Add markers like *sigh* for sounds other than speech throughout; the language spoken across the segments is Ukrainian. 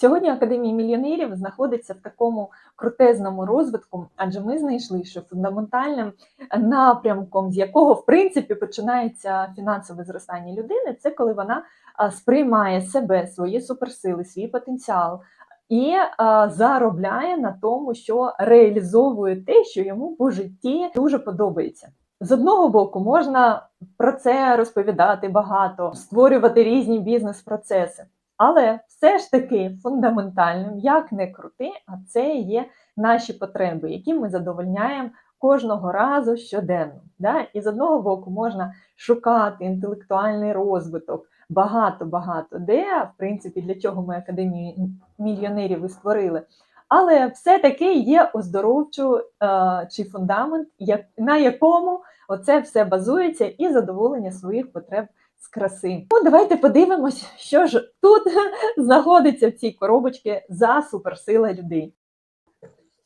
Сьогодні Академія мільйонерів знаходиться в такому крутезному розвитку, адже ми знайшли, що фундаментальним напрямком, з якого в принципі починається фінансове зростання людини, це коли вона сприймає себе, свої суперсили, свій потенціал і заробляє на тому, що реалізовує те, що йому по житті дуже подобається. З одного боку, можна про це розповідати багато, створювати різні бізнес-процеси. Але все ж таки фундаментальним, як не крути, а це є наші потреби, які ми задовольняємо кожного разу щоденно. Да? І з одного боку можна шукати інтелектуальний розвиток багато-багато де, в принципі, для чого ми академію мільйонерів і створили. Але все-таки є оздоровчий е, фундамент, як, на якому оце все базується і задоволення своїх потреб з краси. Ну, давайте подивимось, що ж тут *laughs* знаходиться в цій коробочці за суперсила людей.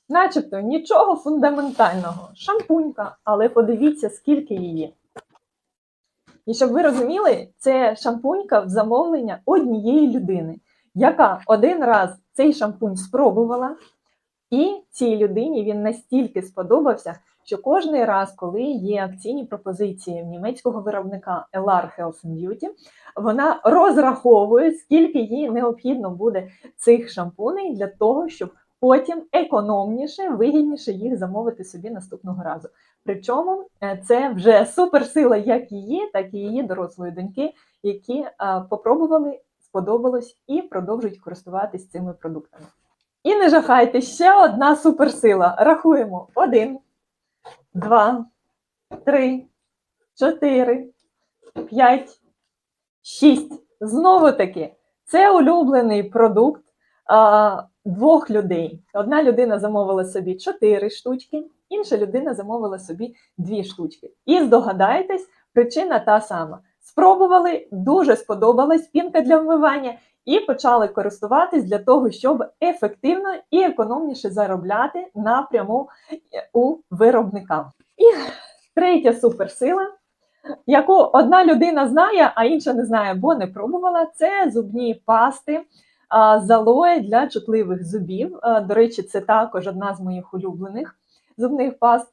Начебто нічого фундаментального, шампунька, але подивіться, скільки її. І щоб ви розуміли, це шампунька в замовлення однієї людини, яка один раз цей шампунь спробувала, і цій людині він настільки сподобався, що кожний раз, коли є акційні пропозиції німецького виробника LR Health and Beauty, вона розраховує, скільки їй необхідно буде цих шампуней для того, щоб потім економніше, вигідніше їх замовити собі наступного разу. Причому е, це вже суперсила як її, так і її дорослої доньки, які попробували, сподобалось і продовжують користуватись цими продуктами. І не жахайте, ще одна суперсила. Рахуємо один два, три, чотири, п'ять, шість. Знову таки, це улюблений продукт а, двох людей. Одна людина замовила собі чотири штучки, інша людина замовила собі дві штучки. І здогадайтесь, причина та сама. Спробували, дуже сподобалась пінка для вмивання, і почали користуватись для того, щоб ефективно і економніше заробляти напряму е, у виробника. І третя суперсила, яку одна людина знає, а інша не знає, бо не пробувала, це зубні пасти з алоє для чутливих зубів. До речі, це також одна з моїх улюблених зубних паст.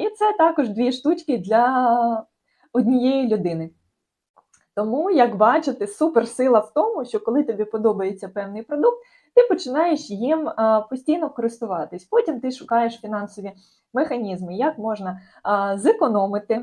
І це також дві штучки для однієї людини. Тому, як бачите, суперсила в тому, що коли тобі подобається певний продукт, ти починаєш їм постійно користуватись. Потім ти шукаєш фінансові механізми, як можна зекономити.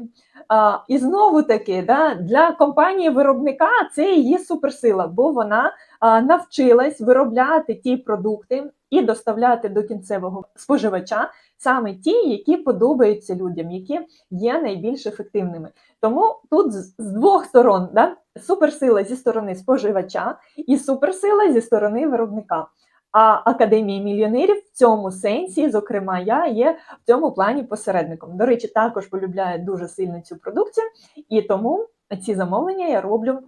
І знову таки, для компанії-виробника це її суперсила, бо вона навчилась виробляти ті продукти і доставляти до кінцевого споживача саме ті, які подобаються людям, які є найбільш ефективними. Тому тут з двох сторон да, суперсила зі сторони споживача і суперсила зі сторони виробника. А Академія мільйонерів в цьому сенсі, зокрема, я є в цьому плані посередником. До речі, також полюбляю дуже сильно цю продукцію, і тому ці замовлення я роблю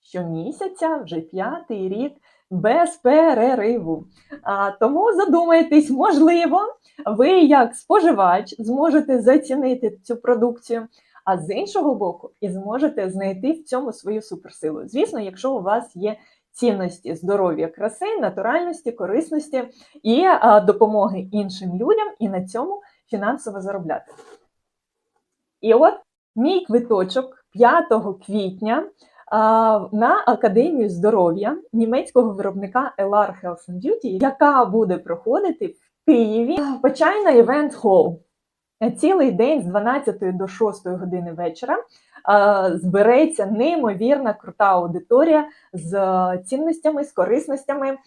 щомісяця, вже п'ятий рік без перериву. А, Тому задумайтесь, можливо, ви як споживач зможете зацінити цю продукцію, а з іншого боку, і зможете знайти в цьому свою суперсилу. Звісно, якщо у вас є цінності здоров'я, краси, натуральності, корисності і а, допомоги іншим людям, і на цьому фінансово заробляти. І от мій квиточок 5 квітня на Академію здоров'я німецького виробника LR Health and Beauty, яка буде проходити в Києві Почайна Event Hall. Цілий день з 12 до 6 години вечора збереться неймовірна крута аудиторія з цінностями, з корисностями.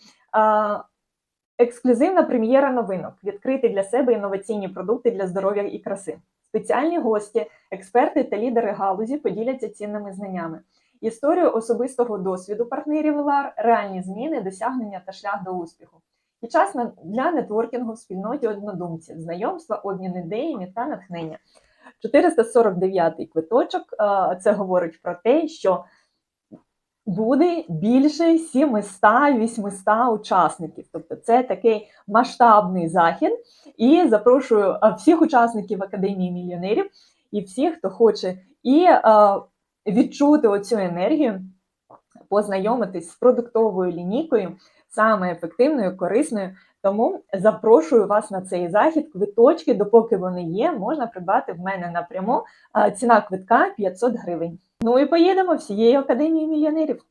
Ексклюзивна прем'єра новинок, відкрити для себе інноваційні продукти для здоров'я і краси. Спеціальні гості, експерти та лідери галузі поділяться цінними знаннями історію особистого досвіду партнерів ЛАР, реальні зміни, досягнення та шлях до успіху. І час для нетворкінгу в спільноті однодумців, знайомства, обмін ідеями та натхнення. 449-й квиточок це говорить про те, що буде більше 700-800 учасників. Тобто це такий масштабний захід. І запрошую всіх учасників Академії мільйонерів і всіх, хто хоче і відчути оцю енергію, познайомитись з продуктовою лінійкою, саме ефективною, корисною. Тому запрошую вас на цей захід. Квиточки, допоки вони є, можна придбати в мене напряму. Ціна квитка 500 гривень. Ну і поїдемо всією академією мільйонерів.